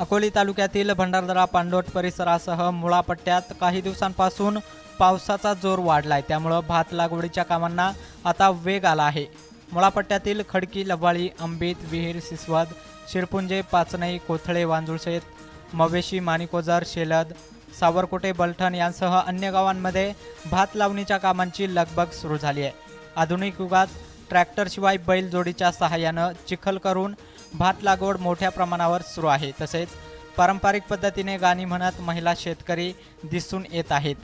अकोली तालुक्यातील भंडारदरा पांडोट परिसरासह मुळा पट्ट्यात काही दिवसांपासून पावसाचा जोर वाढलाय. त्यामुळं भात लागवडीच्या कामांना आता वेग आला आहे. मुळापट्ट्यातील खडकी लवाळी अंबित विहीर सिसवद शिरपुंजे पाचनई कोथळे वांजुळशेत मवेशी माणिकोजर शेलद सावरकोटे बलठण यांसह अन्य गावांमध्ये भात लावणीच्या कामांची लगबग सुरू झाली आहे. आधुनिक युगात ट्रॅक्टरशिवाय बैलजोडीच्या सहाय्यानं चिखल करून भात लागवड मोठ्या प्रमाणावर सुरू आहे. तसेच पारंपरिक पद्धतीने गाणी म्हणत महिला शेतकरी दिसून येत आहेत.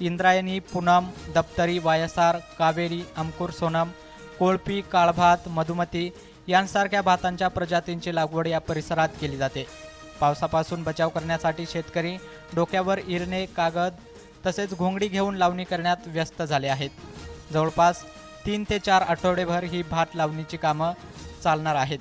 इंद्रायणी पूनम दप्तरी वायसार कावेरी अंकुर सोनम कोळपी काळभात मधुमती यांसारख्या भातांच्या प्रजातींची लागवड या परिसरात केली जाते. पावसापासून बचाव करण्यासाठी शेतकरी डोक्यावर इरणे कागद तसेच घोंगडी घेऊन लावणी करण्यात व्यस्त झाले आहेत. जवळपास तीन ते चार आठवडेभर ही भात लावणीची कामं चालणार आहेत.